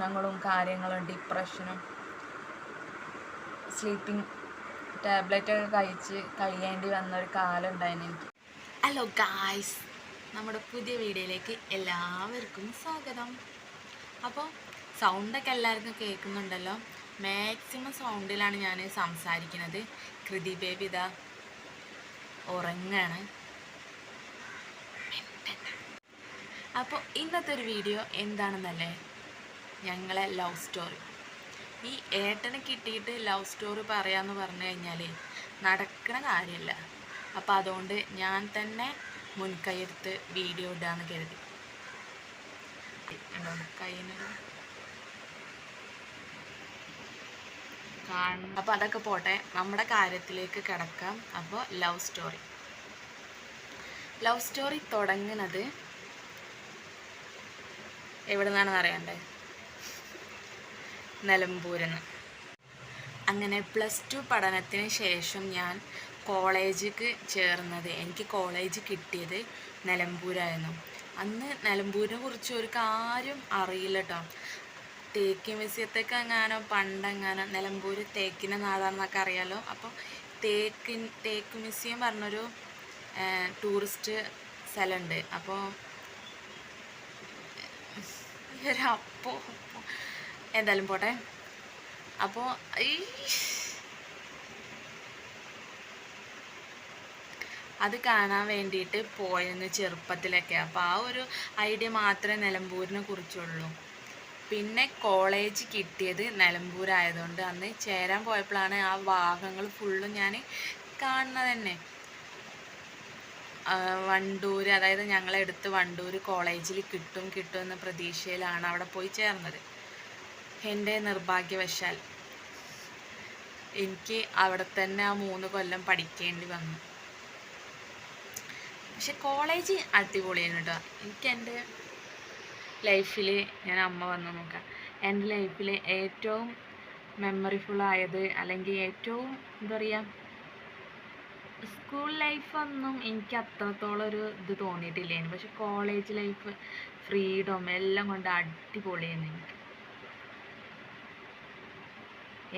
പ്രശ്നങ്ങളും കാര്യങ്ങളും ഡിപ്രഷനും sleeping tablet ഒക്കെ കഴിച്ച് കഴിയേണ്ടി വന്ന ഒരു കാലം ഉണ്ടായിരുന്നു എനിക്ക്. ഹലോ ഗായ്സ് നമ്മുടെ പുതിയ വീഡിയോയിലേക്ക് എല്ലാവർക്കും സ്വാഗതം. അപ്പോൾ സൗണ്ടൊക്കെ എല്ലാവർക്കും കേൾക്കുന്നുണ്ടല്ലോ? മാക്സിമം സൗണ്ടിലാണ് ഞാൻ സംസാരിക്കുന്നത്. കൃതി ബേബി ഉറങ്ങാണ്. അപ്പോൾ ഇന്നത്തെ ഒരു വീഡിയോ എന്താണെന്നല്ലേ? ഞങ്ങളെ ലവ് സ്റ്റോറി ഈ ഏട്ടനെ കിട്ടിയിട്ട് ലവ് സ്റ്റോറി പറയാമെന്ന് പറഞ്ഞു കഴിഞ്ഞാൽ നടക്കണ കാര്യമല്ല അപ്പോൾ അതുകൊണ്ട് ഞാൻ തന്നെ മുൻകൈയെടുത്ത് വീഡിയോ ഇടാന്ന് കരുതി. ഉണ്ടോ കാണും അപ്പോൾ അതൊക്കെ പോട്ടെ നമ്മുടെ കാര്യത്തിലേക്ക് കിടക്കാം. അപ്പോൾ ലവ് സ്റ്റോറി ലവ് സ്റ്റോറി തുടങ്ങുന്നത് എവിടെ നിന്നാണെന്ന് അറിയണ്ടേ? നിലമ്പൂരിന്ന് അങ്ങനെ പ്ലസ് ടു പഠനത്തിന് ശേഷം ഞാൻ കോളേജിക്ക് ചേർന്നത് എനിക്ക് കോളേജ് കിട്ടിയത് നിലമ്പൂരായിരുന്നു. അന്ന് നിലമ്പൂരിനെ കുറിച്ച് ഒരു കാര്യം അറിയില്ല കേട്ടോ തേക്കി മ്യൂസിയത്തേക്ക് എങ്ങാനോ പണ്ടെങ്ങാനോ നിലമ്പൂർ തേക്കിന്റെ നാടാണെന്നൊക്കെ അറിയാലോ. അപ്പോൾ തേക്കിൻ തേക്ക് മ്യൂസിയം പറഞ്ഞൊരു ടൂറിസ്റ്റ് സ്ഥലമുണ്ട്. അപ്പോൾ ഒരപ്പോ എന്തായാലും പോട്ടെ. അപ്പോൾ ഈ അത് കാണാൻ വേണ്ടിയിട്ട് പോയിരുന്നു ചെറുപ്പത്തിലൊക്കെ. അപ്പോൾ ആ ഒരു ഐഡിയ മാത്രമേ നിലമ്പൂരിനെ കുറിച്ചുള്ളൂ. പിന്നെ കോളേജ് കിട്ടിയത് നിലമ്പൂരായതുകൊണ്ട് അന്ന് ചേരാൻ പോയപ്പോഴാണ് ആ ഭാഗങ്ങൾ ഫുള്ളും ഞാൻ കാണുന്നത് തന്നെ. വണ്ടൂർ അതായത് ഞങ്ങളെടുത്ത് വണ്ടൂർ കോളേജിൽ കിട്ടും കിട്ടും എന്ന പ്രതീക്ഷയിലാണ് അവിടെ പോയി ചേർന്നത്. എന്റെ നിർഭാഗ്യവശാൽ എനിക്ക് അവിടെ തന്നെ ആ മൂന്ന് കൊല്ലം പഠിക്കേണ്ടി വന്നു. പക്ഷെ കോളേജ് അടിപൊളിയാണ് കേട്ടോ. എനിക്ക് എന്റെ ലൈഫിൽ ഞാൻ അമ്മ വന്ന് നോക്കാം. എന്റെ ലൈഫിൽ ഏറ്റവും മെമ്മറിഫുൾ ആയത് അല്ലെങ്കിൽ ഏറ്റവും എന്താ പറയുക സ്കൂൾ ലൈഫൊന്നും എനിക്ക് അത്രത്തോളം ഒരു ഇത് തോന്നിയിട്ടില്ലായിരുന്നു. പക്ഷെ കോളേജ് ലൈഫ് ഫ്രീഡം എല്ലാം കൊണ്ട് അടിപൊളിയായിരുന്നു എനിക്ക്.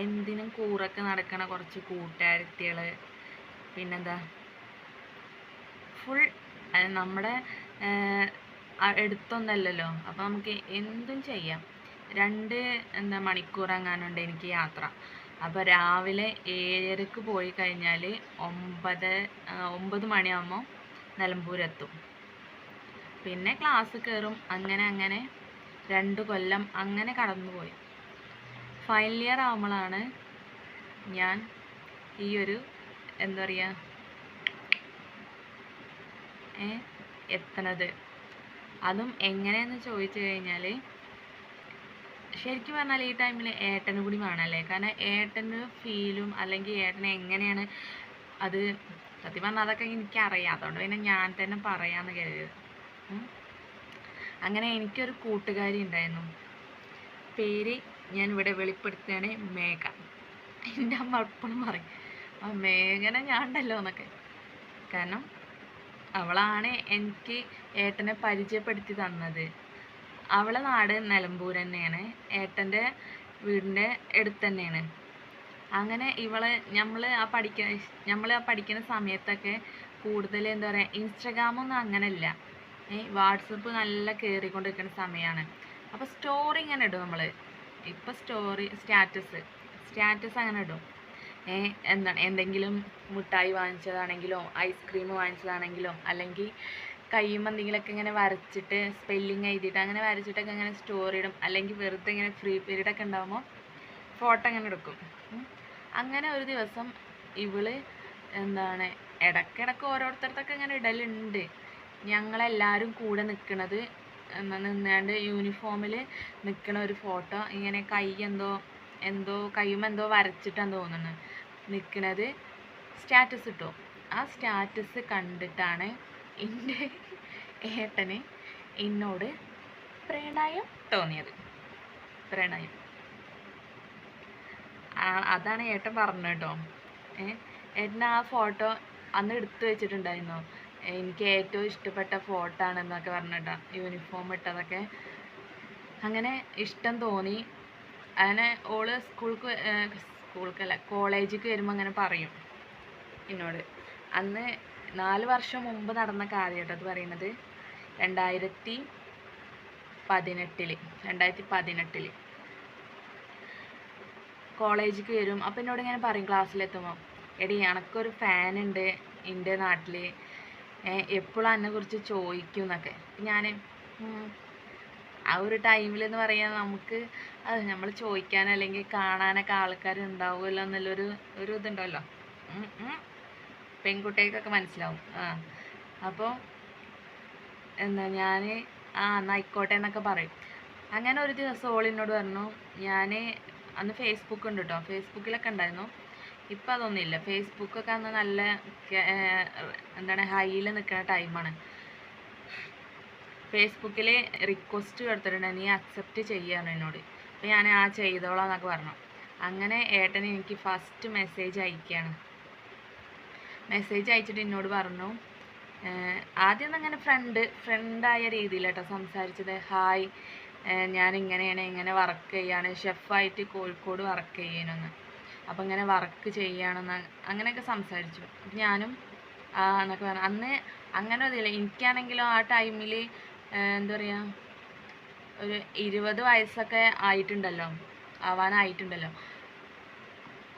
എന്തിനും കൂറൊക്കെ നടക്കണ കുറച്ച് കൂട്ടുകാരത്തികൾ പിന്നെന്താ? ഫുൾ നമ്മുടെ അടുത്തൊന്നല്ലല്ലോ. അപ്പോൾ നമുക്ക് എന്തും ചെയ്യാം. രണ്ട് എന്താ മണിക്കൂർ എങ്ങാനുണ്ട് എനിക്ക് യാത്ര. അപ്പോൾ രാവിലെ ഏഴരക്ക് പോയി കഴിഞ്ഞാൽ ഒമ്പത് ഒമ്പത് മണിയാകുമ്പോൾ നിലമ്പൂരെത്തും. പിന്നെ ക്ലാസ് കയറും അങ്ങനെ അങ്ങനെ. രണ്ട് കൊല്ലം അങ്ങനെ കടന്നുപോയി. ഫൈനൽ ഇയർ ആകുമ്പോഴാണ് ഞാൻ ഈ ഒരു എന്താ പറയുക എത്തണത്. അതും എങ്ങനെയെന്ന് ചോദിച്ചു കഴിഞ്ഞാൽ ശരിക്കും പറഞ്ഞാൽ ഈ ടൈമിൽ ഏട്ടന് കൂടി വേണമല്ലേ കാരണം ഏട്ടന് ഫീലും അല്ലെങ്കിൽ ഏട്ടന് എങ്ങനെയാണ് അത് സത്യം പറഞ്ഞാൽ അതൊക്കെ എനിക്കറിയാം. അതുകൊണ്ട് പിന്നെ ഞാൻ തന്നെ പറയാമെന്ന് കരുതിയത്. അങ്ങനെ എനിക്കൊരു കൂട്ടുകാരി ഉണ്ടായിരുന്നു. പേര് ഞാൻ ഇവിടെ വെളിപ്പെടുത്തുകയാണ് മേഘ. എന്റെ അമ്മ എപ്പോഴും പറയും ആ മേഘനെ ഞാൻ ഉണ്ടല്ലോ എന്നൊക്കെ. കാരണം അവളാണ് എനിക്ക് ഏട്ടനെ പരിചയപ്പെടുത്തി തന്നത്. അവളെ നാട് നിലമ്പൂർ തന്നെയാണ്. ഏട്ടന്റെ വീടിന്റെ അടുത്ത് തന്നെയാണ്. അങ്ങനെ ഇവളെ നമ്മൾ ആ പഠിക്ക നമ്മൾ ആ പഠിക്കുന്ന സമയത്തൊക്കെ കൂടുതൽ എന്താ പറയുക ഇൻസ്റ്റഗ്രാമൊന്നും അങ്ങനെയല്ല ഏ വാട്സപ്പ് നല്ല കയറിക്കൊണ്ടിരിക്കുന്ന സമയമാണ് അപ്പോൾ സ്റ്റോറി ഇങ്ങനെ ഇടും നമ്മൾ ഇപ്പോൾ സ്റ്റോറി സ്റ്റാറ്റസ് സ്റ്റാറ്റസ് അങ്ങനെ ഇടും. എന്താണ് എന്തെങ്കിലും മിഠായി വാങ്ങിച്ചതാണെങ്കിലോ ഐസ്ക്രീം വാങ്ങിച്ചതാണെങ്കിലോ അല്ലെങ്കിൽ കയ്യുമ്പോൾ എന്തെങ്കിലുമൊക്കെ ഇങ്ങനെ വരച്ചിട്ട് സ്പെല്ലിങ് എഴുതിയിട്ട് അങ്ങനെ വരച്ചിട്ടൊക്കെ ഇങ്ങനെ സ്റ്റോറി ഇടും. അല്ലെങ്കിൽ വെറുതെ ഇങ്ങനെ ഫ്രീ പീരീഡ് ഒക്കെ ഉണ്ടാകുമ്പോൾ ഫോട്ടോ അങ്ങനെ എടുക്കും. അങ്ങനെ ഒരു ദിവസം ഇവൾ എന്താണ് ഇടക്കിടക്ക് ഓരോരുത്തർക്കൊക്കെ ഇങ്ങനെ ഇടലുണ്ട്. ഞങ്ങളെല്ലാവരും കൂടെ നിൽക്കണത് എന്നാ നിന്നാണ്ട് യൂണിഫോമിൽ നിൽക്കണ ഒരു ഫോട്ടോ ഇങ്ങനെ കൈ എന്തോ എന്തോ കൈയും എന്തോ വരച്ചിട്ടാന്ന് തോന്നുന്നു. നിൽക്കുന്നത് സ്റ്റാറ്റസ് ഇട്ടു? ആ സ്റ്റാറ്റസ് കണ്ടിട്ടാണ് എന്റെ ഏട്ടന് എന്നോട് പ്രണയം തോന്നിയത്. പ്രണയം. അതാണ് ഏട്ടൻ പറഞ്ഞത് കേട്ടോ. ഏട്ടൻ ആ ഫോട്ടോ അന്ന് എടുത്തു വെച്ചിട്ടുണ്ടായിരുന്നു? എനിക്ക് ഏറ്റവും ഇഷ്ടപ്പെട്ട ഫോട്ടോ ആണെന്നൊക്കെ പറഞ്ഞിട്ടാ. യൂണിഫോം ഇട്ടതൊക്കെ. അങ്ങനെ ഇഷ്ടം തോന്നി. അങ്ങനെ ഓൾ സ്കൂൾക്ക് സ്കൂൾക്കല്ല കോളേജിലേക്ക് വരുമ്പോൾ അങ്ങനെ പറയും എന്നോട്. അന്ന് നാല് വർഷം മുമ്പ് നടന്ന കാര്യം കേട്ടോ അത് പറയുന്നത്. രണ്ടായിരത്തി പതിനെട്ടിൽ രണ്ടായിരത്തി പതിനെട്ടിൽ. കോളേജിലേക്ക് വരും. അപ്പം എന്നോട് ഇങ്ങനെ പറയും ക്ലാസ്സിലെത്തുമ്പോൾ എടി എനക്കൊരു ഫാൻ ഉണ്ട് എന്റെ നാട്ടിൽ എപ്പോഴും എന്നെ കുറിച്ച് ചോദിക്കും എന്നൊക്കെ ഞാൻ ആ ഒരു ടൈമിൽ എന്ന് പറയാൻ നമുക്ക് അത് നമ്മൾ ചോദിക്കാൻ അല്ലെങ്കിൽ കാണാനൊക്കെ ആൾക്കാർ ഉണ്ടാവുമല്ലോ എന്നുള്ളൊരു ഒരു ഇതുണ്ടല്ലോ. പെൺകുട്ടികൾക്കൊക്കെ മനസ്സിലാവും. ആ. അപ്പോൾ എന്താ ഞാൻ ആ എന്നാൽ ആയിക്കോട്ടെ എന്നൊക്കെ പറയും. അങ്ങനെ ഒരു ദിവസം ഓൾ എന്നോട് പറഞ്ഞു ഞാൻ അന്ന് ഫേസ്ബുക്ക് ഉണ്ട് കേട്ടോ ഫേസ്ബുക്കിലൊക്കെ ഉണ്ടായിരുന്നു. ഇപ്പം അതൊന്നുമില്ല. ഫേസ്ബുക്കൊക്കെ അന്ന് നല്ല എന്താണ് ഹൈയിൽ നിൽക്കുന്ന ടൈമാണ് ഫേസ്ബുക്കിൽ റിക്വസ്റ്റ് കൊടുത്തിട്ടുണ്ട്. നീ അക്സെപ്റ്റ് ചെയ്യാണ് എന്നോട്. അപ്പോൾ ഞാൻ ആ ചെയ്തോളാം എന്നൊക്കെ പറഞ്ഞു. അങ്ങനെ ഏട്ടൻ എനിക്ക് ഫസ്റ്റ് മെസ്സേജ് അയക്കുകയാണ് മെസ്സേജ് അയച്ചിട്ട് എന്നോട് പറഞ്ഞു ആദ്യം അങ്ങനെ ഫ്രണ്ട് ഫ്രണ്ടായ രീതിയിലാട്ടോ സംസാരിച്ചത്. ഹായ് ഞാൻ ഇങ്ങനെയാണ് ഇങ്ങനെ വർക്ക് ചെയ്യാണ്. ഷെഫായിട്ട് കോഴിക്കോട് വർക്ക് ചെയ്യണമെന്ന് അപ്പം ഇങ്ങനെ വർക്ക് ചെയ്യണമെന്ന് അങ്ങനെയൊക്കെ സംസാരിച്ചു. അപ്പം ഞാനും എന്നൊക്കെ പറഞ്ഞു. അന്ന് അങ്ങനെ ഇതില്ല എനിക്കാണെങ്കിലും ആ ടൈമിൽ എന്താ പറയുക ഒരു ഇരുപത് വയസ്സൊക്കെ ആയിട്ടുണ്ടല്ലോ. ആവാനായിട്ടുണ്ടല്ലോ.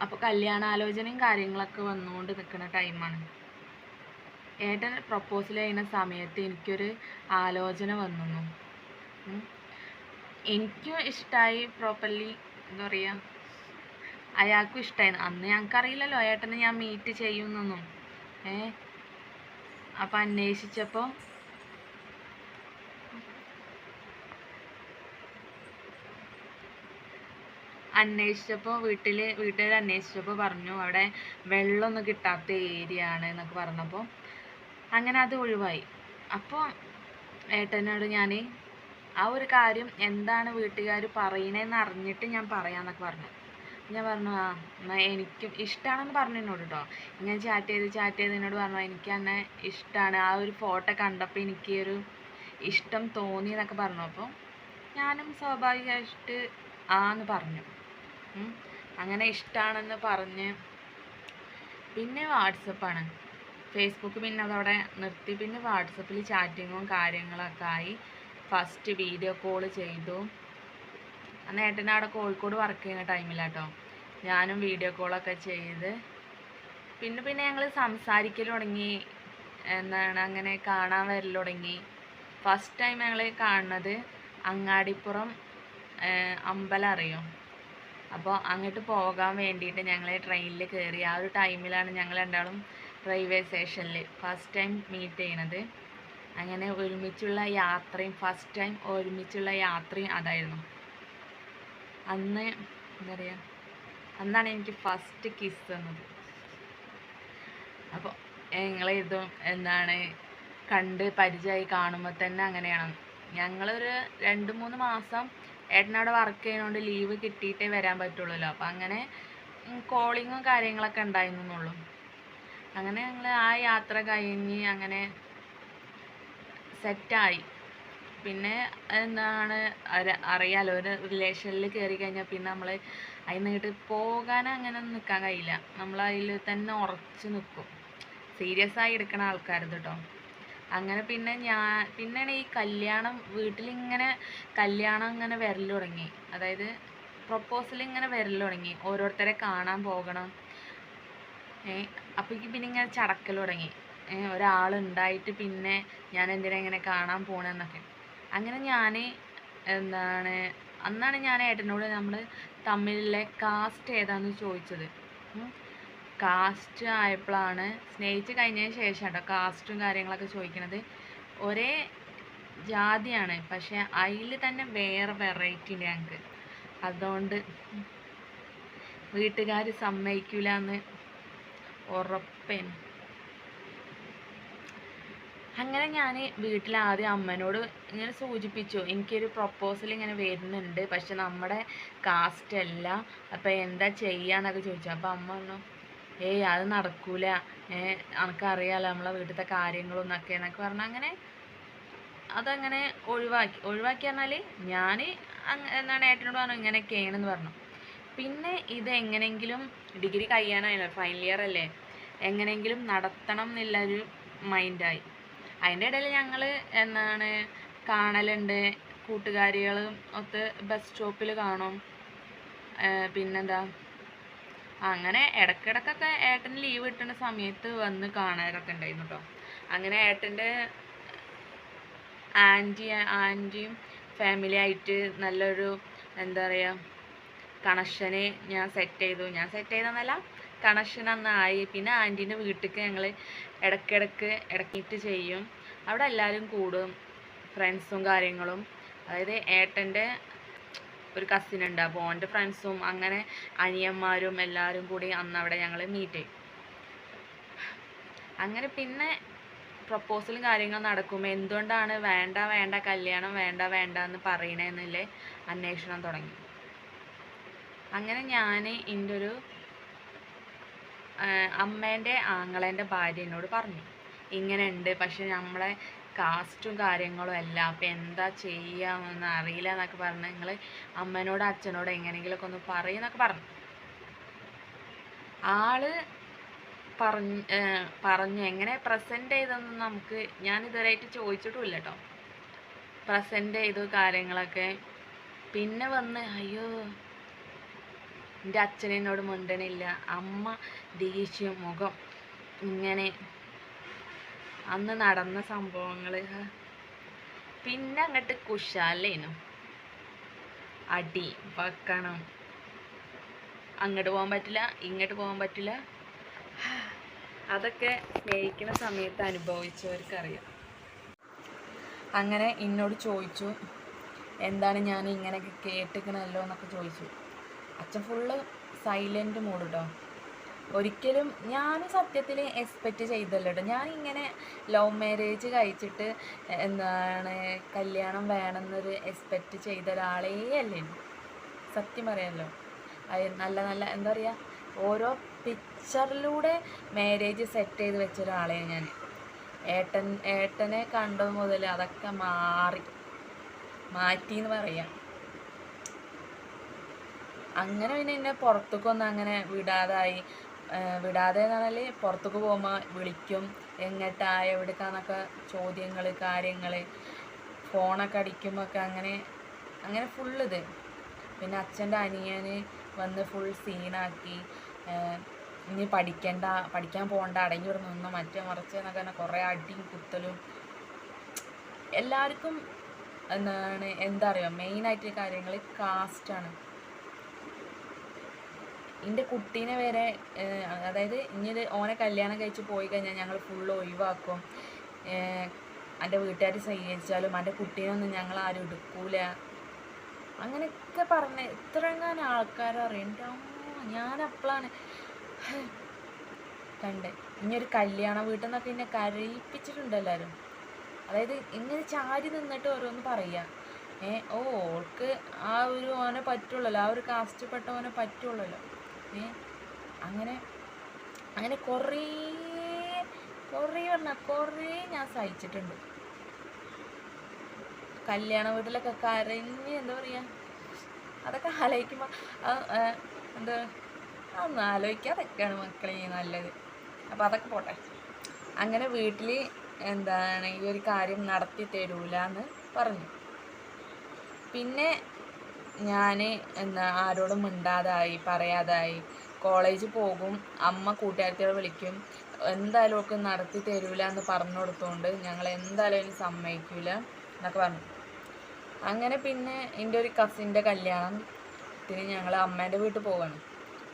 അപ്പോൾ കല്യാണാലോചനയും കാര്യങ്ങളൊക്കെ വന്നുകൊണ്ട് നിൽക്കുന്ന ടൈമാണ്. ഏട്ടൻ പ്രപ്പോസൽ ചെയ്യുന്ന സമയത്ത് എനിക്കൊരു ആലോചന വന്നു. എനിക്കും ഇഷ്ടമായി പ്രോപ്പർലി എന്താ പറയുക അയാൾക്കും ഇഷ്ടമായി അന്ന് ഞങ്ങൾക്കറിയില്ലല്ലോ ഏട്ടനെ ഞാൻ മീറ്റ് ചെയ്യുന്നൊന്നും. ഏ? അപ്പം അന്വേഷിച്ചപ്പോൾ അന്വേഷിച്ചപ്പോൾ വീട്ടിൽ വീട്ടുകാർ അന്വേഷിച്ചപ്പോൾ പറഞ്ഞു അവിടെ വെള്ളമൊന്നും കിട്ടാത്ത ഏരിയ ആണ് എന്നൊക്കെ പറഞ്ഞപ്പോൾ അങ്ങനെ അത് ഒഴിവായി. അപ്പോൾ ഏട്ടനോട് ഞാൻ ആ ഒരു കാര്യം എന്താണ് വീട്ടുകാർ പറയണതെന്ന് അറിഞ്ഞിട്ട് ഞാൻ പറയാമെന്നൊക്കെ പറഞ്ഞു. ഞാൻ പറഞ്ഞു ആ എന്നാൽ എനിക്കും ഇഷ്ടമാണെന്ന് പറഞ്ഞു എന്നോട് കേട്ടോ ഞാൻ ചാറ്റ് ചെയ്ത് ചാറ്റ് ചെയ്ത് എന്നോട് പറഞ്ഞു എനിക്ക് തന്നെ ഇഷ്ടമാണ് ആ ഒരു ഫോട്ടോ കണ്ടപ്പോൾ എനിക്ക് ഒരു ഇഷ്ടം തോന്നി എന്നൊക്കെ പറഞ്ഞു. അപ്പോൾ ഞാനും സ്വാഭാവികമായിട്ട് ആന്ന് പറഞ്ഞു. അങ്ങനെ ഇഷ്ടമാണെന്ന് പറഞ്ഞ്. പിന്നെ വാട്സപ്പാണ് ഫേസ്ബുക്ക് പിന്നെ അതവിടെ നിർത്തി. പിന്നെ വാട്സപ്പിൽ ചാറ്റിങ്ങും കാര്യങ്ങളൊക്കെ ആയി. ഫസ്റ്റ് വീഡിയോ കോൾ ചെയ്തു. അന്ന് ഏട്ടൻ അവിടെ കോഴിക്കോട് വർക്ക് ചെയ്യുന്ന ടൈമിലാട്ടോ ഞാനും വീഡിയോ കോളൊക്കെ ചെയ്ത്. പിന്നെ പിന്നെ ഞങ്ങൾ സംസാരിക്കൽ തുടങ്ങി. എന്താണ് അങ്ങനെ കാണാൻ വരൽ തുടങ്ങി. ഫസ്റ്റ് ടൈം ഞങ്ങൾ കാണുന്നത് അങ്ങാടിപ്പുറം അമ്പലം അറിയോ? അപ്പോൾ അങ്ങോട്ട് പോകാൻ വേണ്ടിയിട്ട് ഞങ്ങൾ ട്രെയിനിൽ കയറി ആ ഒരു ടൈമിലാണ് ഞങ്ങൾ രണ്ടാളും റെയിൽവേ സ്റ്റേഷനിൽ ഫസ്റ്റ് ടൈം മീറ്റ് ചെയ്യണത്. അങ്ങനെ ഒരുമിച്ചുള്ള യാത്രയും ഫസ്റ്റ് ടൈം ഒരുമിച്ചുള്ള യാത്രയും അതായിരുന്നു. അന്ന് എന്താ പറയുക അന്നാണ് എനിക്ക് ഫസ്റ്റ് കിസ് തന്നത്. അപ്പോൾ ഞങ്ങളെ ഇതും എന്താണ് കണ്ട് പരിചയമായി കാണുമ്പോൾ തന്നെ അങ്ങനെയാണ്. ഞങ്ങളൊരു രണ്ട് മൂന്ന് മാസം ഏട്ടനവിടെ വർക്ക് ചെയ്യുന്നതുകൊണ്ട് ലീവ് കിട്ടിയിട്ടേ വരാൻ പറ്റുള്ളൂല്ലോ. അപ്പോൾ അങ്ങനെ കോളിങ്ങും കാര്യങ്ങളൊക്കെ ഉണ്ടായിരുന്നുള്ളൂ അങ്ങനെ ഞങ്ങൾ ആ യാത്ര കഴിഞ്ഞ് അങ്ങനെ സെറ്റായി പിന്നെ എന്താണ് അറിയാലോ ഒരു റിലേഷനിൽ കയറി കഴിഞ്ഞാൽ പിന്നെ നമ്മൾ അതിൽ നിന്നിട്ട് പോകാൻ അങ്ങനെ നിൽക്കാൻ കഴിയില്ല. നമ്മൾ അതിൽ തന്നെ ഉറച്ച് നിൽക്കും സീരിയസ് ആയി എടുക്കണ ആൾക്കാരത് കേട്ടോ അങ്ങനെ പിന്നെ ഞാൻ പിന്നെയാണ് ഈ കല്യാണം വീട്ടിലിങ്ങനെ കല്യാണം ഇങ്ങനെ വരൽ തുടങ്ങി. അതായത് പ്രൊപ്പോസൽ ഇങ്ങനെ വരൽ തുടങ്ങി. ഓരോരുത്തരെ കാണാൻ പോകണം. ഏ അപ്പോഴേക്ക് പിന്നെ ഇങ്ങനെ ചടക്കൽ തുടങ്ങി. ഒരാളുണ്ടായിട്ട് പിന്നെ ഞാൻ എന്തിനാ ഇങ്ങനെ കാണാൻ പോണെന്നൊക്കെ. അങ്ങനെ ഞാൻ എന്താണ് അന്നാണ് ഞാൻ ഏട്ടനോട് നമ്മൾ തമ്മിലുള്ള കാസ്റ്റ് ഏതാന്ന് ചോദിച്ചത്. കാസ്റ്റ് ആയപ്പോഴാണ് സ്നേഹിച്ച് കഴിഞ്ഞതിന് ശേഷം കേട്ടോ കാസ്റ്റും കാര്യങ്ങളൊക്കെ ചോദിക്കണത്. ഒരേ ജാതിയാണ് പക്ഷേ അതിൽ തന്നെ വേറെ വെറൈറ്റി ഉണ്ട് ഞങ്ങൾക്ക് അതുകൊണ്ട് വീട്ടുകാർ സമ്മതിക്കില്ല എന്ന് ഉറപ്പേന്. അങ്ങനെ ഞാൻ വീട്ടിൽ ആദ്യം അമ്മനോട് ഇങ്ങനെ സൂചിപ്പിച്ചു. എനിക്കൊരു പ്രൊപ്പോസൽ ഇങ്ങനെ വരുന്നുണ്ട്. പക്ഷെ നമ്മുടെ കാസ്റ്റ് അല്ല. അപ്പോൾ എന്താ ചെയ്യാന്നൊക്കെ ചോദിച്ചു. അപ്പോൾ അമ്മ പറഞ്ഞു ഏയ് അത് നടക്കൂല. ഏ അനക്കറിയാലോ നമ്മളെ വീട്ടിലത്തെ കാര്യങ്ങളൊന്നൊക്കെ എന്നൊക്കെ പറഞ്ഞു. അങ്ങനെ അതങ്ങനെ ഒഴിവാക്കി. ഒഴിവാക്കി പറഞ്ഞാൽ ഞാൻ എന്താണ് ഏട്ടനോട് പറഞ്ഞു ഇങ്ങനെയൊക്കെയാണെന്ന് പറഞ്ഞു. പിന്നെ ഇത് എങ്ങനെയെങ്കിലും ഡിഗ്രി കഴിയാനായല്ലോ ഫൈനൽ ഇയർ അല്ലേ? എങ്ങനെയെങ്കിലും നടത്തണം എന്നുള്ളൊരു മൈൻഡായി അതിന്റെ ഇടയിൽ ഞങ്ങൾ എന്താണ് കാണലുണ്ട് കൂട്ടുകാരികളും ഒത്ത് ബസ് സ്റ്റോപ്പിൽ കാണും. പിന്നെന്താ? അങ്ങനെ ഇടക്കിടക്കൊക്കെ ഏട്ടന് ലീവ് കിട്ടുന്ന സമയത്ത് വന്ന് കാണാനൊക്കെ ഉണ്ടായിരുന്നു കേട്ടോ അങ്ങനെ ഏട്ടന്റെ ആന്റി ആന്റിയും ഫാമിലി ആയിട്ട് നല്ലൊരു എന്താ പറയുക കണക്ഷന് ഞാൻ സെറ്റ് ചെയ്തു. ഞാൻ സെറ്റ് ചെയ്തെന്നല്ല കണക്ഷൻ ആയി. പിന്നെ ആന്റീന്റെ വീട്ടിലേക്ക് ഞങ്ങൾ ഇടയ്ക്കിടയ്ക്ക് ഇടക്കിട്ട് ചെയ്യും. അവിടെ എല്ലാവരും കൂടും ഫ്രണ്ട്സും കാര്യങ്ങളും. അതായത് ഏട്ടന്റെ ഒരു കസിൻ ഉണ്ട്. അപ്പോൾ ഓന്റെ ഫ്രണ്ട്സും അങ്ങനെ അനിയന്മാരും എല്ലാവരും കൂടി അന്ന് അവിടെ ഞങ്ങൾ മീറ്റ് ചെയ്യും. അങ്ങനെ പിന്നെ പ്രപ്പോസലും കാര്യങ്ങളും നടക്കുമ്പോൾ എന്തുകൊണ്ടാണ് വേണ്ട വേണ്ട കല്യാണം വേണ്ട വേണ്ട എന്ന് പറയണേന്നില്ലേ അന്വേഷണം തുടങ്ങി. അങ്ങനെ ഞാൻ എന്റെ ഒരു അമ്മേന്റെ ആങ്ങളേന്റെ ഭാര്യ എന്നോട് പറഞ്ഞു. ഇങ്ങനെ ഉണ്ട് പക്ഷെ നമ്മളെ കാസ്റ്റും കാര്യങ്ങളും അല്ല അപ്പം എന്താ ചെയ്യാമെന്ന് അറിയില്ല എന്നൊക്കെ പറഞ്ഞ് നിങ്ങൾ അമ്മനോട് അച്ഛനോട് എങ്ങനെയെങ്കിലുമൊക്കെ ഒന്ന് പറയുന്നൊക്കെ പറഞ്ഞു. ആൾ പറഞ്ഞ് പറഞ്ഞു എങ്ങനെ പ്രസന്റ് ചെയ്തെന്ന് നമുക്ക് ഞാൻ ഇതുവരെയായിട്ട് ചോദിച്ചിട്ടുമില്ല കേട്ടോ. പ്രസന്റ് ചെയ്തു കാര്യങ്ങളൊക്കെ. പിന്നെ വന്ന് അയ്യോ എന്റെ അച്ഛനോട് മിണ്ടണില്ല. അമ്മ ദേഷ്യം മുഖം ഇങ്ങനെ അന്ന് നടന്ന സംഭവങ്ങൾ പിന്നെ അങ്ങോട്ട് കുശാലേനു. അടി വക്കണം. അങ്ങോട്ട് പോകാൻ പറ്റില്ല ഇങ്ങോട്ട് പോകാൻ പറ്റില്ല. അതൊക്കെ സ്നേഹിക്കുന്ന സമയത്ത് അനുഭവിച്ചവർക്കറിയാം. അങ്ങനെ എന്നോട് ചോദിച്ചു എന്താണ് ഞാൻ ഇങ്ങനെയൊക്കെ കേട്ടിക്കണല്ലോ? എന്നൊക്കെ ചോദിച്ചു. അച്ഛൻ ഫുള്ള് സൈലന്റ് മൂഡ് കേട്ടോ ഒരിക്കലും ഞാൻ സത്യത്തിൽ എക്സ്പെക്റ്റ് ചെയ്തല്ലോ കേട്ടോ ഞാനിങ്ങനെ ലവ് മാരേജ് കഴിച്ചിട്ട് എന്താണ് കല്യാണം വേണമെന്നൊരു എക്സ്പെക്റ്റ് ചെയ്ത ഒരാളേ അല്ലേ സത്യം പറയാമല്ലോ നല്ല നല്ല എന്താ പറയുക ഓരോ പിക്ചറിലൂടെ മാരേജ് സെറ്റ് ചെയ്ത് വെച്ച ഒരാളെയാണ് ഞാൻ. ഏട്ടൻ ഏട്ടനെ കണ്ടത് മുതൽ അതൊക്കെ മാറി. മാറ്റി എന്ന് പറയാം. അങ്ങനെ പിന്നെ എന്നെ പുറത്തേക്കൊന്നും അങ്ങനെ വിടാതായി. വിടാതെ എന്ന് പറഞ്ഞാൽ പുറത്തേക്ക് പോകുമ്പോൾ വിളിക്കും എങ്ങട്ടാ എവിടേക്കാന്നൊക്കെ ചോദ്യങ്ങൾ കാര്യങ്ങൾ ഫോണൊക്കെ അടിക്കുമ്പോൾ അങ്ങനെ അങ്ങനെ ഫുൾ ഇത്. പിന്നെ അച്ഛന്റെ അനിയൻ വന്ന് ഫുൾ സീനാക്കി ഇനി പഠിക്കണ്ട പഠിക്കാൻ പോകണ്ട അടങ്ങി ഇവിടെ നിന്നോ മറ്റേ മറിച്ച് എന്നൊക്കെ തന്നെ കുറേ അടിയും കുത്തലും. എല്ലാവർക്കും എന്താണ് എന്താ പറയുക മെയിനായിട്ട് കാര്യങ്ങൾ കാസ്റ്റാണ് എന്റെ കുട്ടീനെ വരെ അതായത് ഇനി ഓനെ കല്യാണം കഴിച്ച് പോയി കഴിഞ്ഞാൽ ഞങ്ങൾ ഫുള്ള് ഒഴിവാക്കും. എന്റെ വീട്ടുകാർ സ്വീകരിച്ചാലും എന്റെ കുട്ടീനൊന്നും ഞങ്ങൾ ആരും എടുക്കൂല. അങ്ങനെയൊക്കെ പറഞ്ഞ് ഇത്രങ്ങാനും ആൾക്കാരറിയാം എന്റെ അമ്മ ഞാൻ അപ്പോഴാണ് കണ്ടേ. ഇനി ഒരു കല്യാണ വീട്ടിൽ നിന്നൊക്കെ എന്നെ കരയിപ്പിച്ചിട്ടുണ്ട് എല്ലാവരും അതായത് ഇങ്ങനെ ചാരി നിന്നിട്ട് ഓരോന്ന് പറയുക ഏ ഓ ഓൾക്ക് ആ ഒരു ഓനെ പറ്റുള്ളല്ലോ ആ ഒരു കാസ്റ്റ് പെട്ട ഓനെ പറ്റുള്ളല്ലോ. അങ്ങനെ അങ്ങനെ കുറേ കുറേ പറഞ്ഞാൽ കുറേ ഞാൻ സഹിച്ചിട്ടുണ്ട്. കല്യാണ വീട്ടിലൊക്കെ കരഞ്ഞ് എന്താ പറയുക അതൊക്കെ ആലോചിക്കുമ്പോൾ എന്താ അതൊന്നും ആലോചിക്കാതൊക്കെയാണ് മക്കളെ നല്ലത്. അപ്പോൾ അതൊക്കെ പോട്ടെ. അങ്ങനെ വീട്ടിൽ എന്താണ് ഈ ഒരു കാര്യം നടത്തി തരൂല എന്ന് പറഞ്ഞു. പിന്നെ ഞാൻ എന്താ ആരോടും മിണ്ടാതായി പറയാതായി. കോളേജ് പോകും അമ്മ കൂട്ടുകാരികളെ വിളിക്കും. എന്തായാലും ഒക്കെ നടത്തി തരൂല എന്ന് പറഞ്ഞു കൊടുത്തോണ്ട് ഞങ്ങൾ എന്തായാലും അതിന് എന്നൊക്കെ പറഞ്ഞു. അങ്ങനെ പിന്നെ എന്റെ ഒരു കസിന്റെ കല്യാണത്തിന് ഞങ്ങൾ അമ്മേന്റെ വീട്ടിൽ പോവാണ്.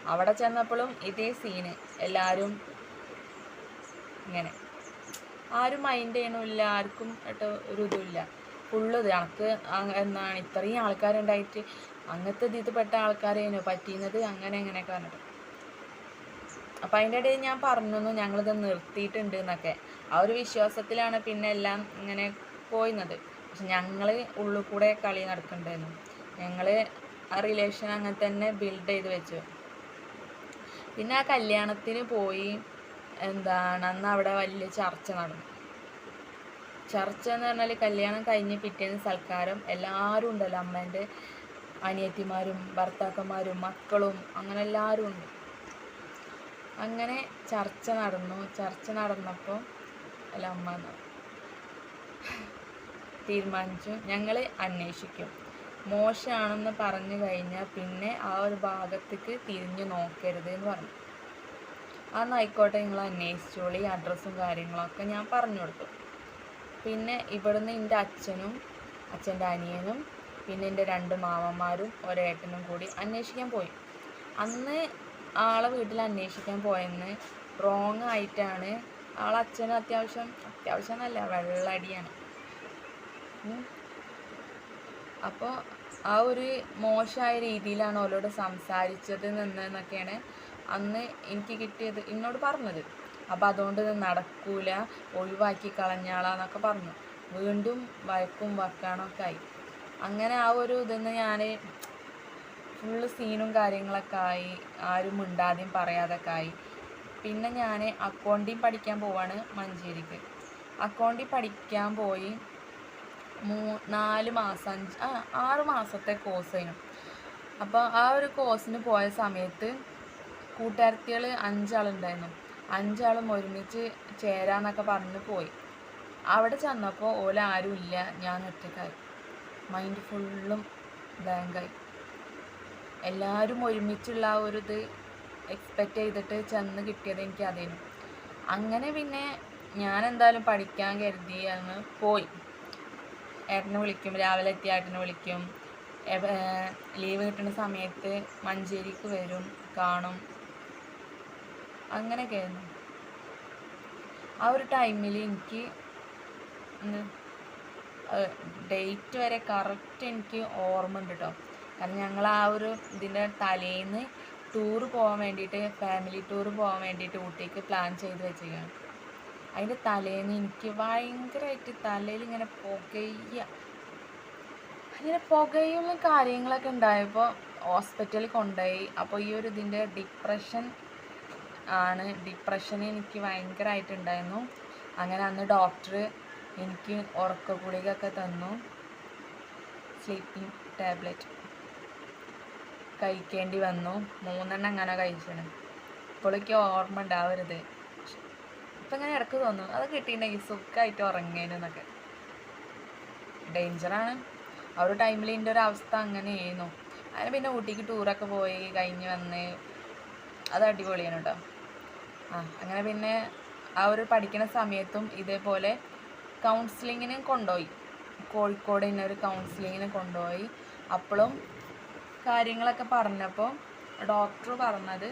അവിടെ ചെന്നപ്പോഴും ഇതേ സീന് എല്ലാവരും ഇങ്ങനെ. ആരും മൈൻഡ് ചെയ്യണമില്ല ആർക്കും ഒരു ഇതുമില്ല ഫുള്ള് ഇത്. കണക്ക് എന്താണ് ഇത്രയും ആൾക്കാരുണ്ടായിട്ട് അങ്ങനത്തെ ഇതിൽ പെട്ട ആൾക്കാരേനു പറ്റിയത് അങ്ങനെ അങ്ങനെയൊക്കെ പറഞ്ഞിട്ട്. അപ്പം അതിന്റെ ഇടയിൽ ഞാൻ പറഞ്ഞു ഞങ്ങളിത് നിർത്തിയിട്ടുണ്ട് എന്നൊക്കെ. ആ ഒരു വിശ്വാസത്തിലാണ് പിന്നെ എല്ലാം ഇങ്ങനെ പോയിരുന്നത് പക്ഷെ ഞങ്ങൾ ഉള്ളിൽ കൂടെ കളി നടക്കണ്ടായിരുന്നു ഞങ്ങൾ ആ റിലേഷൻ അങ്ങനെ തന്നെ ബിൽഡ് ചെയ്ത് വെച്ചു. പിന്നെ ആ കല്യാണത്തിന് പോയി എന്താണ് അന്ന് അവിടെ വലിയ ചർച്ച നടന്നു. ചർച്ച എന്ന് പറഞ്ഞാൽ കല്യാണം കഴിഞ്ഞ് പിറ്റേന്ന് സൽക്കാരം എല്ലാവരും ഉണ്ടല്ലോ. അമ്മേന്റെ അനിയത്തിമാരും ഭർത്താക്കന്മാരും മക്കളും അങ്ങനെ എല്ലാവരും ഉണ്ട്. അങ്ങനെ ചർച്ച നടന്നു. ചർച്ച നടന്നപ്പോൾ അല്ല അമ്മ തീരുമാനിച്ചു. ഞങ്ങൾ അന്വേഷിക്കും. മോശമാണെന്ന് പറഞ്ഞു കഴിഞ്ഞാൽ പിന്നെ ആ ഒരു ഭാഗത്തേക്ക് തിരിഞ്ഞു നോക്കരുത് എന്ന് പറഞ്ഞു. അന്നായിക്കോട്ടെ നിങ്ങൾ അന്വേഷിച്ചോളി. അഡ്രസ്സും കാര്യങ്ങളൊക്കെ ഞാൻ പറഞ്ഞു കൊടുത്തു. പിന്നെ ഇവിടുന്ന് എന്റെ അച്ഛനും അച്ഛന്റെ അനിയനും പിന്നെ എന്റെ രണ്ട് മാമന്മാരും ഒരേട്ടനും കൂടി അന്വേഷിക്കാൻ പോയി. അന്ന് ആളെ വീട്ടിൽ അന്വേഷിക്കാൻ പോയെന്ന് റോങ് ആയിട്ടാണ് ആളെ അച്ഛനും അത്യാവശ്യം അത്യാവശ്യം എന്നല്ല വെള്ളടിയാണ്. അപ്പോൾ ആ ഒരു മോശമായ രീതിയിലാണ് ഓലോട് സംസാരിച്ചത് എന്നൊക്കെയാണ് അന്ന് എനിക്ക് കിട്ടിയത് എന്നോട് പറഞ്ഞത്. അപ്പം അതുകൊണ്ട് ഇത് നടക്കൂല. ഒഴിവാക്കി കളഞ്ഞാളാന്നൊക്കെ പറഞ്ഞു. വീണ്ടും വഴക്കും വക്കാണൊക്കെ ആയി. അങ്ങനെ ആ ഒരു ഇതിന്ന് ഞാൻ ഫുള്ള് സീനും കാര്യങ്ങളൊക്കെ ആയി. ആരും മിണ്ടാതെയും പറയാതൊക്കെ ആയി. പിന്നെ ഞാൻ അക്കൗണ്ടിങ് പഠിക്കാൻ പോവാണ് മഞ്ചേരിക്ക്. അക്കൗണ്ടിങ് പഠിക്കാൻ പോയി മൂ നാല് മാസം അഞ്ച് ആറ് മാസത്തെ കോഴ്സ് ചെയ്യണം അപ്പോൾ ആ ഒരു കോഴ്സിന് പോയ സമയത്ത് കൂട്ടുകാരത്തികൾ അഞ്ചാളുണ്ടായിരുന്നു. അഞ്ചാളും ഒരുമിച്ച് ചേരാന്നൊക്കെ പറഞ്ഞ് പോയി. അവിടെ ചെന്നപ്പോൾ ഓല ആരും ഇല്ല. ഞാൻ ഒറ്റക്കായി മൈൻഡ് ഫുള്ളും ബ്ലാങ്കായി എല്ലാവരും ഒരുമിച്ചുള്ള ആ ഒരു ഇത് എക്സ്പെക്റ്റ് ചെയ്തിട്ട് ചെന്ന് കിട്ടിയത് എനിക്ക് അതേനു. അങ്ങനെ പിന്നെ ഞാൻ എന്തായാലും പഠിക്കാൻ കരുതി അന്ന് പോയി. ഏട്ടനെ വിളിക്കും. രാവിലെ എത്തി ഏട്ടനെ വിളിക്കും. ലീവ് കിട്ടുന്ന സമയത്ത് മഞ്ചേരിക്ക് വരും. കാണും. അങ്ങനെയൊക്കെയായിരുന്നു. ആ ഒരു ടൈമിൽ എനിക്ക് ഡേറ്റ് വരെ കറക്റ്റ് എനിക്ക് ഓർമ്മ ഉണ്ട് കേട്ടോ കാരണം ഞങ്ങൾ ആ ഒരു ഇതിന്റെ തലേന്ന് ടൂർ പോകാൻ വേണ്ടിയിട്ട് ഫാമിലി ടൂർ പോകാൻ വേണ്ടിയിട്ട് ഊട്ടിക്ക് പ്ലാൻ ചെയ്ത് വെച്ചിരിക്കുകയാണ്. അതിന്റെ തലേന്ന് എനിക്ക് ഭയങ്കരമായിട്ട് തലയിൽ ഇങ്ങനെ പുകയ്യ. അങ്ങനെ പുകയുള്ള കാര്യങ്ങളൊക്കെ ഉണ്ടായപ്പോൾ ഹോസ്പിറ്റലിൽ കൊണ്ടുപോയി. അപ്പോൾ ഈ ഒരു ഇതിന്റെ ഡിപ്രഷൻ ആണ്. ഡിപ്രഷൻ എനിക്ക് ഭയങ്കരമായിട്ടുണ്ടായിരുന്നു അങ്ങനെ അന്ന് ഡോക്ടർ എനിക്ക് ഉറക്ക ഗുളികയൊക്കെ തന്നു. സ്ലീപ്പിംഗ് ടാബ്ലറ്റ് കഴിക്കേണ്ടി വന്നു. മൂന്നെണ്ണം അങ്ങനെ കഴിച്ചത് ഇപ്പോഴേക്ക് ഓർമ്മ ഉണ്ടാവരുത് ഇപ്പം ഇങ്ങനെ ഇടയ്ക്ക് തോന്നും അത് കിട്ടിയിട്ടുണ്ടെങ്കിൽ സുഖമായിട്ട് ഉറങ്ങേനെന്നൊക്കെ ഡേഞ്ചറാണ് ആ ഒരു ടൈമിൽ എന്റെ ഒരു അവസ്ഥ അങ്ങനെയായിരുന്നു. അങ്ങനെ പിന്നെ ഊട്ടിക്ക് ടൂറൊക്കെ പോയി കഴിഞ്ഞ് വന്ന് അത് അടിപൊളിയാണ് കേട്ടോ അങ്ങനെ പിന്നെ ആ ഒരു പഠിക്കുന്ന സമയത്തും ഇതേപോലെ കൗൺസിലിങ്ങിന് കൊണ്ടുപോയി. കോഴിക്കോട് തന്നെ ഒരു കൗൺസിലിങ്ങിന് കൊണ്ടുപോയി. അപ്പോഴും കാര്യങ്ങളൊക്കെ പറഞ്ഞപ്പോൾ ഡോക്ടർ പറഞ്ഞത്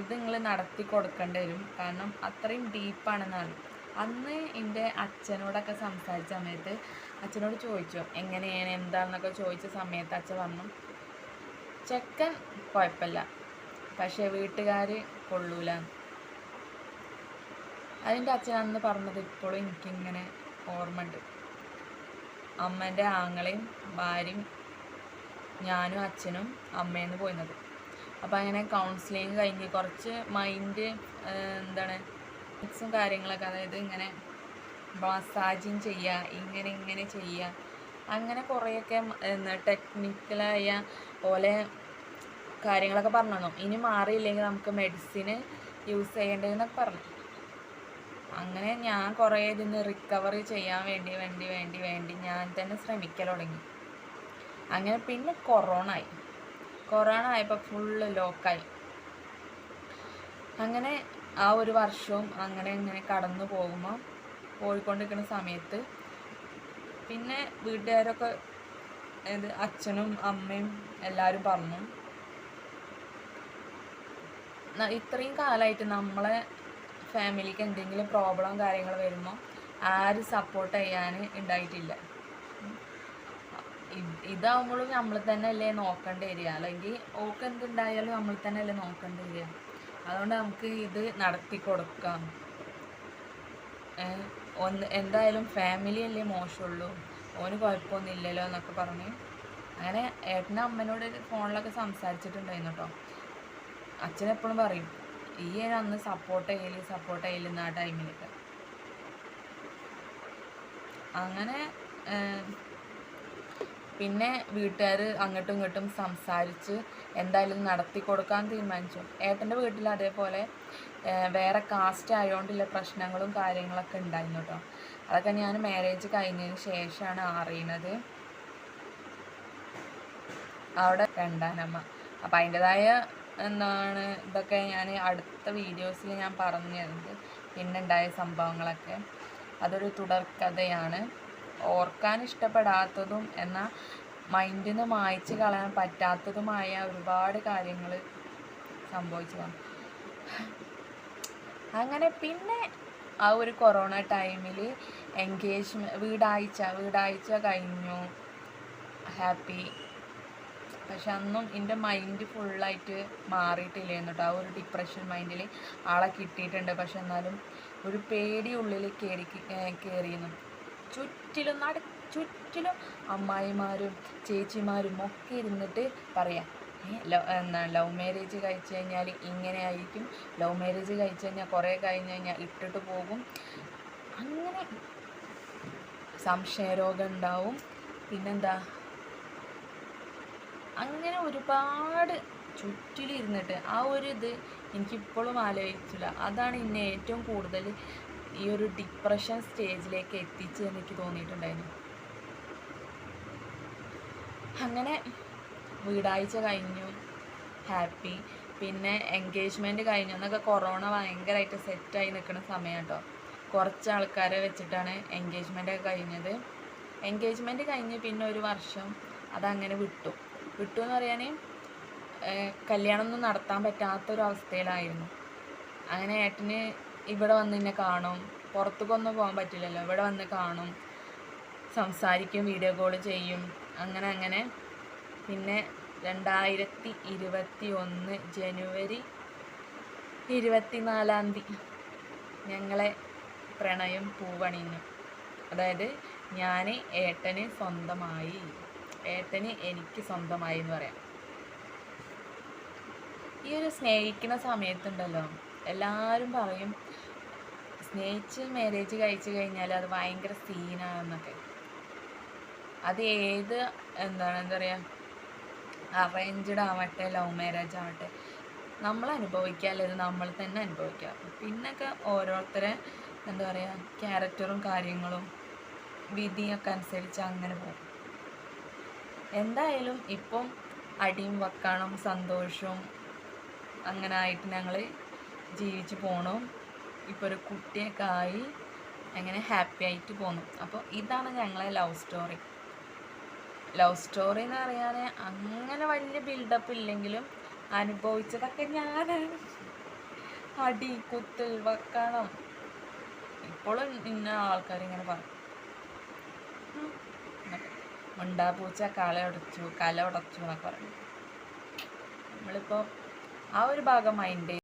ഇത് നിങ്ങൾ നടത്തി കൊടുക്കേണ്ടി വരും. കാരണം അത്രയും ഡീപ്പാണെന്നാണ് അന്ന് എന്റെ അച്ഛനോടൊക്കെ സംസാരിച്ച സമയത്ത് അച്ഛനോട് ചോദിച്ചു എങ്ങനെയാണ്? എന്താണെന്നൊക്കെ ചോദിച്ച സമയത്ത് അച്ഛൻ പറഞ്ഞു ചെക്കൻ കുഴപ്പമില്ല. പക്ഷേ വീട്ടുകാർ കൊള്ളൂല. അതിന്റെ അച്ഛൻ അന്ന് പറഞ്ഞത് ഇപ്പോഴും എനിക്കിങ്ങനെ ഓർമ്മയുണ്ട്. അമ്മേന്റെ ആങ്ങളെയും ഭാര്യയും ഞാനും അച്ഛനും അമ്മേന്ന് പോയിരുന്നത്. അപ്പോൾ അങ്ങനെ കൗൺസിലിങ് കഴിഞ്ഞ് കുറച്ച് മൈൻഡ് എന്താണ് ഫിക്സും കാര്യങ്ങളൊക്കെ അതായത് ഇങ്ങനെ മസാജിങ് ചെയ്യുക ഇങ്ങനെ ഇങ്ങനെ ചെയ്യുക അങ്ങനെ കുറേയൊക്കെ എന്താ ടെക്നിക്കലായ പോലെ കാര്യങ്ങളൊക്കെ പറഞ്ഞു തന്നു ഇനി മാറിയില്ലെങ്കിൽ നമുക്ക് മെഡിസിന് യൂസ് ചെയ്യേണ്ടതെന്നൊക്കെ പറഞ്ഞു. അങ്ങനെ ഞാൻ കുറേ ഇതിന്ന് റിക്കവറി ചെയ്യാൻ വേണ്ടി വേണ്ടി വേണ്ടി വേണ്ടി ഞാൻ തന്നെ ശ്രമിക്കൽ തുടങ്ങി. അങ്ങനെ പിന്നെ കൊറോണ ആയി. കൊറോണ ആയപ്പോൾ ഫുള്ള് ലോക്കായി അങ്ങനെ ആ ഒരു വർഷവും അങ്ങനെ ഇങ്ങനെ കടന്നു പോകുമ്പോൾ പോയിക്കൊണ്ടിരിക്കുന്ന സമയത്ത് പിന്നെ വീട്ടുകാരൊക്കെ അച്ഛനും അമ്മയും എല്ലാവരും പറഞ്ഞു ഇത്രയും കാലമായിട്ട് നമ്മളെ ഫാമിലിക്ക് എന്തെങ്കിലും പ്രോബ്ലം കാര്യങ്ങൾ വരുമ്പോൾ ആരും സപ്പോർട്ട് ചെയ്യാൻ ഉണ്ടായിട്ടില്ല ഇതാവുമ്പോഴും നമ്മൾ തന്നെ അല്ലേ നോക്കേണ്ടി വരിക. അല്ലെങ്കിൽ ഓക്കെ എന്തുണ്ടായാലും നമ്മൾ തന്നെ അല്ലേ നോക്കേണ്ടി വരിക. അതുകൊണ്ട് നമുക്ക് ഇത് നടത്തി കൊടുക്കാം. ഒന്ന് എന്തായാലും ഫാമിലി അല്ലേ മോശമുള്ളൂ ഓന് കുഴപ്പമൊന്നുമില്ലല്ലോ എന്നൊക്കെ പറഞ്ഞ്. അങ്ങനെ ഏട്ടനും അമ്മനോട് ഫോണിലൊക്കെ സംസാരിച്ചിട്ടുണ്ടായിരുന്നു കേട്ടോ അച്ഛനെപ്പോഴും പറയും ഈ അന്ന് സപ്പോർട്ട് ചെയ്യൽ സപ്പോർട്ട് ചെയ്യലെന്ന് ആ ടൈമിലൊക്കെ അങ്ങനെ പിന്നെ വീട്ടുകാർ അങ്ങോട്ടും ഇങ്ങോട്ടും സംസാരിച്ച് എന്തായാലും നടത്തി കൊടുക്കാൻ തീരുമാനിച്ചു. ഏട്ടന്റെ വീട്ടിൽ അതേപോലെ വേറെ കാസ്റ്റ് ആയതുകൊണ്ടുള്ള പ്രശ്നങ്ങളും കാര്യങ്ങളൊക്കെ ഉണ്ടായിരുന്നു കേട്ടോ അതൊക്കെ ഞാൻ മാരേജ് കഴിഞ്ഞതിന് ശേഷമാണ് അറിയുന്നത് അവിടെ രണ്ടാനമ്മ. അപ്പം അതിന്റെതായ എന്താണ് ഇതൊക്കെ ഞാൻ അടുത്ത വീഡിയോസിൽ ഞാൻ പറഞ്ഞു തരുന്നത് പിന്നെ ഉണ്ടായ സംഭവങ്ങളൊക്കെ. അതൊരു തുടർക്കഥയാണ്. ഓർക്കാൻ ഇഷ്ടപ്പെടാത്തതും എന്നാൽ മൈൻഡിൽ നിന്ന് മായ്ച്ച് കളയാൻ പറ്റാത്തതുമായ ഒരുപാട് കാര്യങ്ങൾ സംഭവിച്ചതാണ് അങ്ങനെ പിന്നെ ആ ഒരു കൊറോണ ടൈമിൽ എൻഗേജ്മെന്റ് വീടാഴ്ച വീടാഴ്ച കഴിഞ്ഞു. ഹാപ്പി. പക്ഷെ അന്നും എന്റെ മൈൻഡ് ഫുള്ളായിട്ട് മാറിയിട്ടില്ലായിരുന്നു കേട്ടോ ആ ഒരു ഡിപ്രഷൻ മൈൻഡിൽ ആളെ കിട്ടിയിട്ടുണ്ട്. പക്ഷെ എന്നാലും ഒരു പേടി ഉള്ളിൽ കയറി കയറിയിരുന്നു ചുറ്റിലും നട ചുറ്റിലും അമ്മായിമാരും ചേച്ചിമാരും ഒക്കെ ഇരുന്നിട്ട് പറയാം എന്താണ് ലവ് മാരേജ് കഴിച്ചു കഴിഞ്ഞാൽ ഇങ്ങനെ ആയിരിക്കും. ലവ് മാരേജ് കഴിച്ചു കഴിഞ്ഞാൽ കുറേ കഴിഞ്ഞ് കഴിഞ്ഞാൽ ഇട്ടിട്ട് പോകും. അങ്ങനെ സംശയരോഗം ഉണ്ടാവും. പിന്നെന്താ? അങ്ങനെ ഒരുപാട് ചുറ്റിലിരുന്നിട്ട് ആ ഒരു ഇത് എനിക്കിപ്പോഴും ആലോചിച്ചില്ല അതാണ് എന്നെ ഏറ്റവും കൂടുതൽ ഈ ഒരു ഡിപ്രഷൻ സ്റ്റേജിലേക്ക് എത്തിച്ച് എനിക്ക് തോന്നിയിട്ടുണ്ടായിരുന്നു അങ്ങനെ വീടാഴ്ച കഴിഞ്ഞു ഹാപ്പി. പിന്നെ എൻഗേജ്മെന്റ് കഴിഞ്ഞു. എന്നൊക്കെ കൊറോണ ഭയങ്കരമായിട്ട് സെറ്റായി നിൽക്കുന്ന സമയം കേട്ടോ കുറച്ച് ആൾക്കാരെ വെച്ചിട്ടാണ് എൻഗേജ്മെന്റ് ഒക്കെ കഴിഞ്ഞത്. എൻഗേജ്മെന്റ് കഴിഞ്ഞ് പിന്നെ ഒരു വർഷം അതങ്ങനെ വിട്ടു. വിട്ടു എന്ന് പറയാൻ കല്യാണമൊന്നും നടത്താൻ പറ്റാത്ത ഒരു പറ്റാത്തൊരവസ്ഥയിലായിരുന്നു. അങ്ങനെ ഏട്ടന് ഇവിടെ വന്ന് എന്നെ കാണും പുറത്തേക്കൊന്നും പോകാൻ പറ്റില്ലല്ലോ ഇവിടെ വന്ന് കാണും സംസാരിക്കും വീഡിയോ കോൾ ചെയ്യും അങ്ങനെ അങ്ങനെ. പിന്നെ രണ്ടായിരത്തി ഇരുപത്തി ഒന്ന് ജനുവരി ഇരുപത്തിനാലാം തീയതി ഞങ്ങളെ പ്രണയം പൂവണിഞ്ഞു. അതായത് ഞാൻ ഏട്ടന് സ്വന്തമായി. ഏട്ടന് എനിക്ക് സ്വന്തമായി എന്ന് പറയാം. ഈ ഒരു സ്നേഹിക്കുന്ന സമയത്തുണ്ടല്ലോ എല്ലാവരും പറയും സ്നേഹിച്ച് മാരേജ് കഴിച്ചു കഴിഞ്ഞാൽ അത് ഭയങ്കര സീനാണെന്നൊക്കെ അത് ഏത് എന്താണ് എന്താ പറയുക അറേഞ്ച്ഡ് ആവട്ടെ ലവ് മാരേജ് ആവട്ടെ നമ്മൾ അനുഭവിക്കുക അല്ലെങ്കിൽ നമ്മൾ തന്നെ അനുഭവിക്കുക. പിന്നൊക്കെ ഓരോരുത്തരെ എന്താ പറയുക ക്യാരക്ടറും കാര്യങ്ങളും വിധിയൊക്കെ അനുസരിച്ച് അങ്ങനെ പോകും. എന്തായാലും ഇപ്പം അടിയും വക്കാണും സന്തോഷവും അങ്ങനെ ആയിട്ട് ഞങ്ങൾ ജീവിച്ച് പോണു. ഇപ്പോൾ ഒരു കുട്ടിയൊക്കെ ആയി അങ്ങനെ ഹാപ്പി ആയിട്ട് പോന്നു. അപ്പോൾ ഇതാണ് ഞങ്ങളെ ലവ് സ്റ്റോറി. ലവ് സ്റ്റോറി എന്ന് പറയാൻ അങ്ങനെ വലിയ ബിൽഡപ്പ് ഇല്ലെങ്കിലും അനുഭവിച്ചതൊക്കെ ഞാനാണ് അടി കുത്തൽ വക്കണം. ഇപ്പോഴും ഇന്ന ആൾക്കാരിങ്ങനെ പറയും. മിണ്ടാപ്പൂച്ച കല ഉടച്ചു കല ഉടച്ചു എന്നൊക്കെ പറഞ്ഞു. നമ്മളിപ്പോൾ ആ ഒരു ഭാഗം മൈൻഡ്